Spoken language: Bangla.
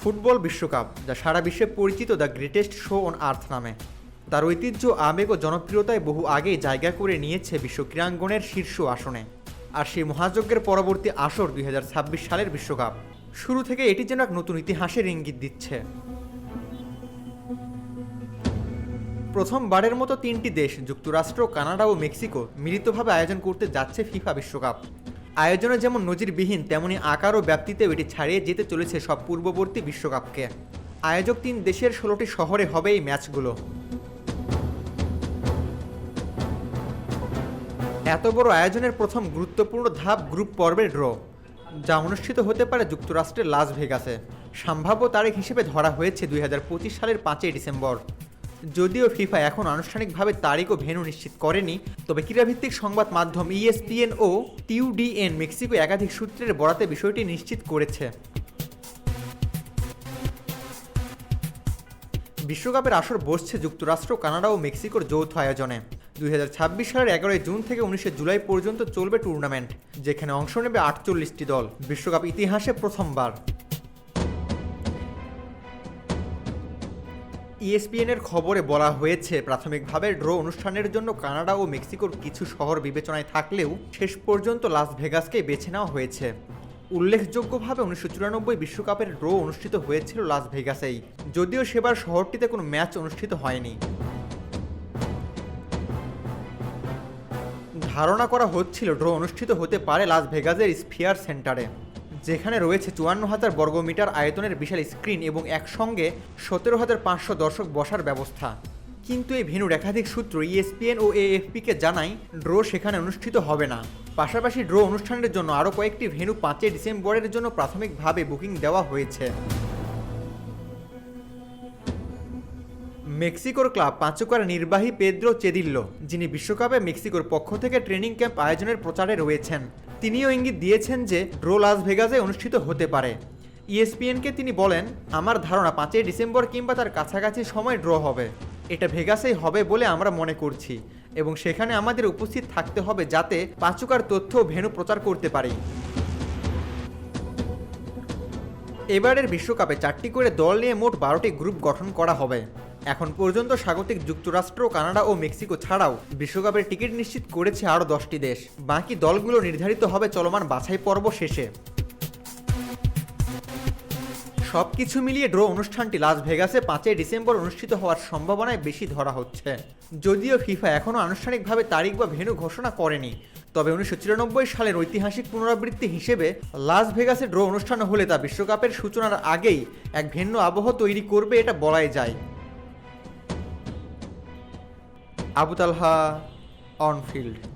ফুটবল বিশ্বকাপ, যা সারা বিশ্বে পরিচিত the greatest show on earth নামে। তার ঐতিহ্য, আবেগ ও জনপ্রিয়তায় বহু আগেই জায়গা করে নিয়েছে বিশ্ব ক্রীড়াঙ্গনের শীর্ষ আসনে। আর সেই মহাযজ্ঞের পরবর্তী আসর দুই হাজার ছাব্বিশ সালের বিশ্বকাপ। শুরু থেকে এটি যেন এক নতুন ইতিহাসের ইঙ্গিত দিচ্ছে। প্রথমবারের মতো তিনটি দেশ, যুক্তরাষ্ট্র, কানাডা ও মেক্সিকো মিলিতভাবে আয়োজন করতে যাচ্ছে ফিফা বিশ্বকাপ। আয়োজনে যেমন নজিরবিহীন, তেমনি আকার ও ব্যাপ্তিতেও এটি ছাড়িয়ে যেতে চলেছে সব পূর্ববর্তী বিশ্বকাপকে। আয়োজক তিন দেশের ষোলোটি শহরে হবে এই ম্যাচগুলো। এত বড় আয়োজনের প্রথম গুরুত্বপূর্ণ ধাপ গ্রুপ পর্বের ড্র, যা অনুষ্ঠিত হতে পারে যুক্তরাষ্ট্রের লাস ভেগাসে। সম্ভাব্য তারিখ হিসেবে ধরা হয়েছে দুই হাজার পঁচিশ সালের পাঁচই ডিসেম্বর। যদিও ফিফা এখন আনুষ্ঠানিকভাবে তারিখ ও ভেন্যু নিশ্চিত করেনি, তবে ক্রীড়াভিত্তিক সংবাদ মাধ্যম E ইএসপিএন ও টিউডিএন মেক্সিকো একাধিক সূত্রের বরাতে বিষয়টি নিশ্চিত করেছে। বিশ্বকাপের আসর বসছে যুক্তরাষ্ট্র, কানাডা ও মেক্সিকোর যৌথ আয়োজনে। দুই হাজার ছাব্বিশ সালের এগারোই জুন থেকে উনিশে জুলাই পর্যন্ত চলবে টুর্নামেন্ট, যেখানে অংশ নেবে আটচল্লিশটি দল। বিশ্বকাপ ইতিহাসে প্রথমবার। ইএসপিএনের খবরে বলা হয়েছে, প্রাথমিকভাবে ড্র অনুষ্ঠানের জন্য কানাডা ও মেক্সিকোর কিছু শহর বিবেচনায় থাকলেও শেষ পর্যন্ত লাস ভেগাসকে বেছে নেওয়া হয়েছে। উল্লেখযোগ্যভাবে উনিশশো চুরানব্বই বিশ্বকাপের ড্র অনুষ্ঠিত হয়েছিল লাস ভেগাসেই, যদিও সেবার শহরটিতে কোনো ম্যাচ অনুষ্ঠিত হয়নি। ধারণা করা হচ্ছিল ড্র অনুষ্ঠিত হতে পারে লাস ভেগাসের স্ফিয়ার সেন্টারে। যেখানে রয়েছে চুয়ান্ন হাজার বর্গমিটার আয়তনের বিশাল স্ক্রিন এবং একসঙ্গে সতেরো হাজার পাঁচশো দর্শক বসার ব্যবস্থা। কিন্তু এই ভেনুর একাধিক সূত্র E ইএসপিএন ও এএফপিকে জানায়, ড্র সেখানে অনুষ্ঠিত হবে না। পাশাপাশি ড্র অনুষ্ঠানের জন্য আরও কয়েকটি ভেনু পাঁচই ডিসেম্বরের জন্য প্রাথমিকভাবে বুকিং দেওয়া হয়েছে। মেক্সিকোর ক্লাব পাঁচুকার নির্বাহী পেদ্রো চেদিল্লো, যিনি বিশ্বকাপে মেক্সিকোর পক্ষ থেকে ট্রেনিং ক্যাম্প আয়োজনের প্রচারে রয়েছেন। তিনিও ইঙ্গিত দিয়েছেন যে ড্রো লাস ভেগাসে অনুষ্ঠিত হতে পারে। ইএসপিএনকে তিনি বলেন, আমার ধারণা পাঁচই ডিসেম্বর কিংবা তার কাছাকাছি সময় ড্র হবে। এটা ভেগাসেই হবে বলে আমরা মনে করছি এবং সেখানে আমাদের উপস্থিত থাকতে হবে যাতে পাঁচুকার তথ্য ভেনু প্রচার করতে পারি। এবারের বিশ্বকাপে চারটি করে দল নিয়ে মোট বারোটি গ্রুপ গঠন করা হবে। এখন পর্যন্ত স্বাগতিক যুক্তরাষ্ট্র, কানাডা ও মেক্সিকো ছাড়াও বিশ্বকাপের টিকিট নিশ্চিত করেছে আরও দশটি দেশ। বাকি দলগুলো নির্ধারিত হবে চলমান বাছাই পর্ব শেষে। সব কিছু মিলিয়ে ড্র অনুষ্ঠানটি লাস ভেগাসে পাঁচই ডিসেম্বর অনুষ্ঠিত হওয়ার সম্ভাবনায় বেশি ধরা হচ্ছে। যদিও ফিফা এখনও আনুষ্ঠানিকভাবে তারিখ বা ভেন্যু ঘোষণা করেনি, তবে উনিশশো সালের ঐতিহাসিক পুনরাবৃত্তি হিসেবে লাস ভেগাসে ড্র অনুষ্ঠান হলে তা বিশ্বকাপের সূচনার আগেই এক ভিন্ন আবহ তৈরি করবে এটা বলাই যায়। Abu Talha on field.